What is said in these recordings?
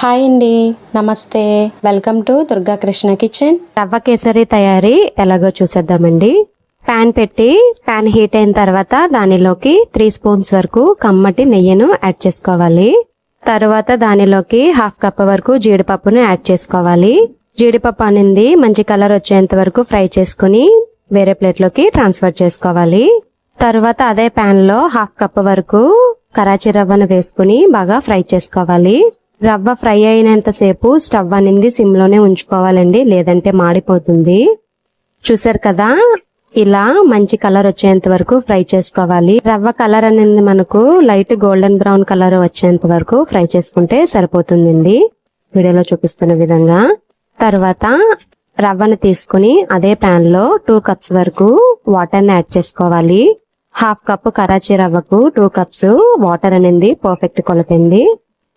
Hi అండి నమస్తే. Welcome to Durga Krishna kitchen rava kesari తయారీ ఎలాగో చూసేద్దామండి. ప్యాన్ పెట్టి ప్యాన్ హీట్ అయిన తర్వాత దానిలోకి త్రీ స్పూన్స్ వరకు కమ్మటి నెయ్యిను యాడ్ చేసుకోవాలి. తర్వాత దానిలోకి హాఫ్ కప్ వరకు జీడిపప్పును యాడ్ చేసుకోవాలి. జీడిపప్పు అనేది మంచి కలర్ వచ్చేంత వరకు ఫ్రై చేసుకుని వేరే ప్లేట్లోకి ట్రాన్స్ఫర్ చేసుకోవాలి. తర్వాత అదే ప్యాన్లో హాఫ్ కప్ వరకు కరాచీ రవ్వను వేసుకుని బాగా ఫ్రై చేసుకోవాలి. రవ్వ ఫ్రై అయినంతసేపు స్టవ్ అనేది సిమ్లోనే ఉంచుకోవాలండి లేదంటే మాడిపోతుంది. చూసారు కదా? ఇలా మంచి కలర్ వచ్చేంత వరకు ఫ్రై చేసుకోవాలి. రవ్వ కలర్ అనేది మనకు లైట్ గోల్డెన్ బ్రౌన్ కలర్ వచ్చేంత వరకు ఫ్రై చేసుకుంటే సరిపోతుందండి. వీడియోలో చూపిస్తున్న విధంగా. తర్వాత రవ్వను తీసుకుని అదే ప్యాన్లో టూ కప్స్ వరకు వాటర్ని యాడ్ చేసుకోవాలి. హాఫ్ కప్ కరాచీ రవ్వకు టూ కప్స్ వాటర్ అనేది పర్ఫెక్ట్ కొలతండి.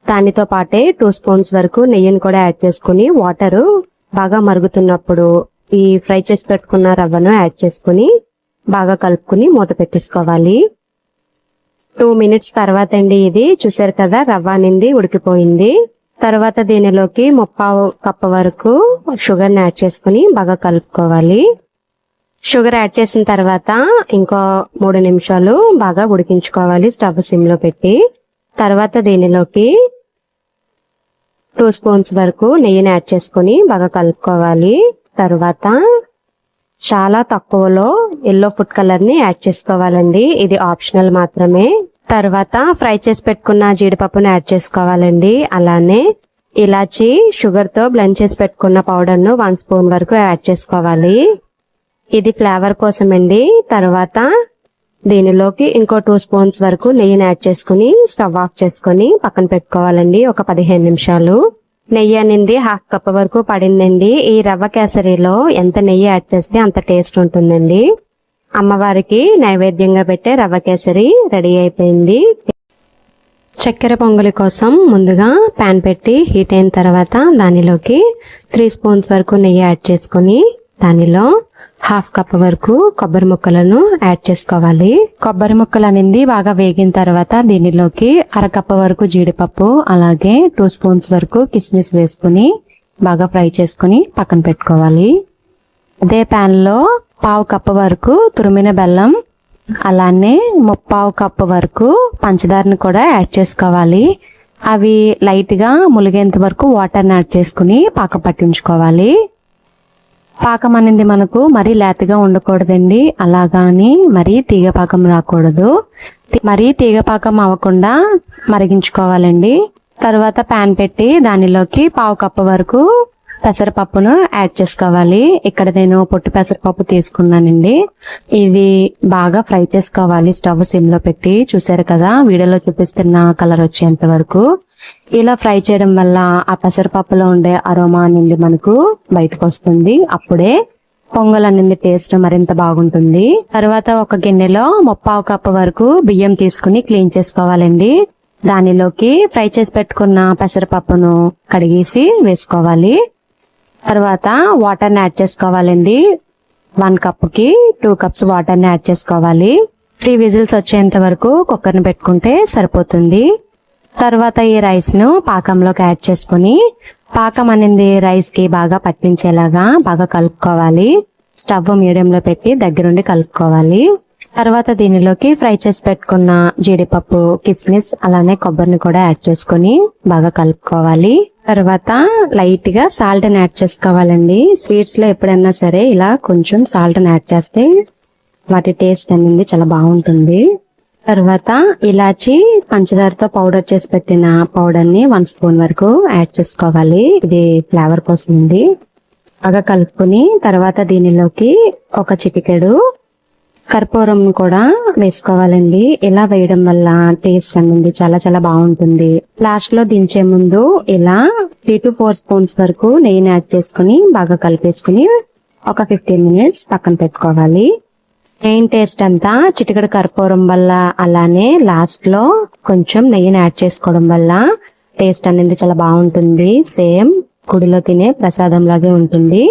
దానితో పాటే టూ స్పూన్స్ వరకు నెయ్యిని కూడా యాడ్ చేసుకుని వాటర్ బాగా మరుగుతున్నప్పుడు ఈ ఫ్రై చేసి పెట్టుకున్న రవ్వను యాడ్ చేసుకుని బాగా కలుపుకుని మూత పెట్టేసుకోవాలి. టూ మినిట్స్ తర్వాత అండి ఇది. చూసారు కదా రవ్వ అనేది ఉడికిపోయింది. తర్వాత దీనిలోకి ముప్పావు కప్ప వరకు షుగర్ని యాడ్ చేసుకుని బాగా కలుపుకోవాలి. షుగర్ యాడ్ చేసిన తర్వాత ఇంకో మూడు నిమిషాలు బాగా ఉడికించుకోవాలి స్టవ్ సిమ్లో పెట్టి. తర్వాత దీనిలోకి టూ స్పూన్స్ వరకు నెయ్యిని యాడ్ చేసుకొని బాగా కలుపుకోవాలి. తర్వాత చాలా తక్కువలో ఎల్లో ఫుడ్ కలర్ని యాడ్ చేసుకోవాలండి. ఇది ఆప్షనల్ మాత్రమే. తర్వాత ఫ్రై చేసి పెట్టుకున్న జీడిపప్పును యాడ్ చేసుకోవాలండి. అలానే ఇలాచి షుగర్తో బ్లెండ్ చేసి పెట్టుకున్న పౌడర్ను వన్ స్పూన్ వరకు యాడ్ చేసుకోవాలి. ఇది ఫ్లేవర్ కోసమండి. తర్వాత దీనిలోకి ఇంకో టూ స్పూన్స్ వరకు నెయ్యిని యాడ్ చేసుకుని స్టవ్ ఆఫ్ చేసుకుని పక్కన పెట్టుకోవాలండి ఒక పదిహేను నిమిషాలు. నెయ్యి అనేది హాఫ్ కప్ వరకు పడిందండి. ఈ రవ్వ కేసరిలో ఎంత నెయ్యి యాడ్ చేస్తే అంత టేస్ట్ ఉంటుందండి. అమ్మవారికి నైవేద్యంగా పెట్టే రవ్వ కేసరి రెడీ అయిపోయింది. చక్కెర పొంగలి కోసం ముందుగా పాన్ పెట్టి హీట్ అయిన తర్వాత దానిలోకి త్రీ స్పూన్స్ వరకు నెయ్యి యాడ్ చేసుకుని దానిలో హాఫ్ కప్ వరకు కొబ్బరి ముక్కలను యాడ్ చేసుకోవాలి. కొబ్బరి ముక్కలు అనేది బాగా వేగిన తర్వాత దీనిలోకి అరకప్ వరకు జీడిపప్పు అలాగే టూ స్పూన్స్ వరకు కిస్మిస్ వేసుకుని బాగా ఫ్రై చేసుకుని పక్కన పెట్టుకోవాలి. అదే ప్యాన్లో పావు కప్పు వరకు తురిమిన బెల్లం అలానే ముప్పావు కప్పు వరకు పంచదారని కూడా యాడ్ చేసుకోవాలి. అవి లైట్గా ములిగేంత వరకు వాటర్ని యాడ్ చేసుకుని పాక పట్టించుకోవాలి. పాకం అనేది మనకు మరీ లేతగా ఉండకూడదండి. అలాగాని మరీ తీగ పాకం రాకూడదు. మరీ తీగ పాకం అవ్వకుండా మరిగించుకోవాలండి. తర్వాత పాన్ పెట్టి దానిలోకి పావు కప్పు వరకు పెసరపప్పును యాడ్ చేసుకోవాలి. ఇక్కడ నేను పొట్టు పెసరపప్పు తీసుకున్నానండి. ఇది బాగా ఫ్రై చేసుకోవాలి. స్టవ్ సిమ్లో పెట్టి చూసారు కదా వీడియోలో చూపిస్తున్న కలర్ వచ్చేంత వరకు. ఇలా ఫ్రై చేయడం వల్ల ఆ పెసరపప్పులో ఉండే అరోమా అనేది మనకు బయటకు వస్తుంది అప్పుడే పొంగల్ అనేది టేస్ట్ మరింత బాగుంటుంది. తర్వాత ఒక గిన్నెలో ముప్పావు కప్పు వరకు బియ్యం తీసుకుని క్లీన్ చేసుకోవాలండి. దానిలోకి ఫ్రై చేసి పెట్టుకున్న పెసరపప్పును కడిగేసి వేసుకోవాలి. తర్వాత వాటర్ని యాడ్ చేసుకోవాలండి. వన్ కప్కి టూ కప్స్ వాటర్ని యాడ్ చేసుకోవాలి. త్రీ విజిల్స్ వచ్చేంత వరకు కుక్కర్ని పెట్టుకుంటే సరిపోతుంది. తర్వాత ఈ రైస్ను పాకంలోకి యాడ్ చేసుకుని పాకం అనేది రైస్కి బాగా పట్టించేలాగా బాగా కలుపుకోవాలి. స్టవ్ మీడియం లో పెట్టి దగ్గరుండి కలుపుకోవాలి. తర్వాత దీనిలోకి ఫ్రై చేసి పెట్టుకున్న జీడిపప్పు కిస్మిస్ అలానే కొబ్బరిని కూడా యాడ్ చేసుకుని బాగా కలుపుకోవాలి. తర్వాత లైట్గా సాల్ట్ని యాడ్ చేసుకోవాలండి. స్వీట్స్లో ఎప్పుడైనా సరే ఇలా కొంచెం సాల్ట్ని యాడ్ చేస్తే వాటి టేస్ట్ అనేది చాలా బాగుంటుంది. తర్వాత ఇలాచి పంచదారతో పౌడర్ చేసి పెట్టిన పౌడర్ని వన్ స్పూన్ వరకు యాడ్ చేసుకోవాలి. ఇది ఫ్లేవర్ కోసం ఉంది. బాగా కలుపుకుని తర్వాత దీనిలోకి ఒక చిటికెడు కర్పూరం కూడా వేసుకోవాలండి. ఇలా వేయడం వల్ల టేస్ట్ అనేది చాలా చాలా బాగుంటుంది. లాస్ట్లో దించే ముందు ఇలా త్రీ టు ఫోర్ స్పూన్స్ వరకు నెయ్యిని యాడ్ చేసుకుని బాగా కలిపేసుకుని ఒక ఫిఫ్టీన్ మినిట్స్ పక్కన పెట్టుకోవాలి. మెయిన్ టేస్ట్ అంతా చిటికడ కర్పూరం వల్ల అలానే లాస్ట్లో కొంచెం నెయ్యిని యాడ్ చేసుకోవడం వల్ల టేస్ట్ అనేది చాలా బాగుంటుంది. సేమ్ గుడిలో తినే ప్రసాదం లాగే ఉంటుంది.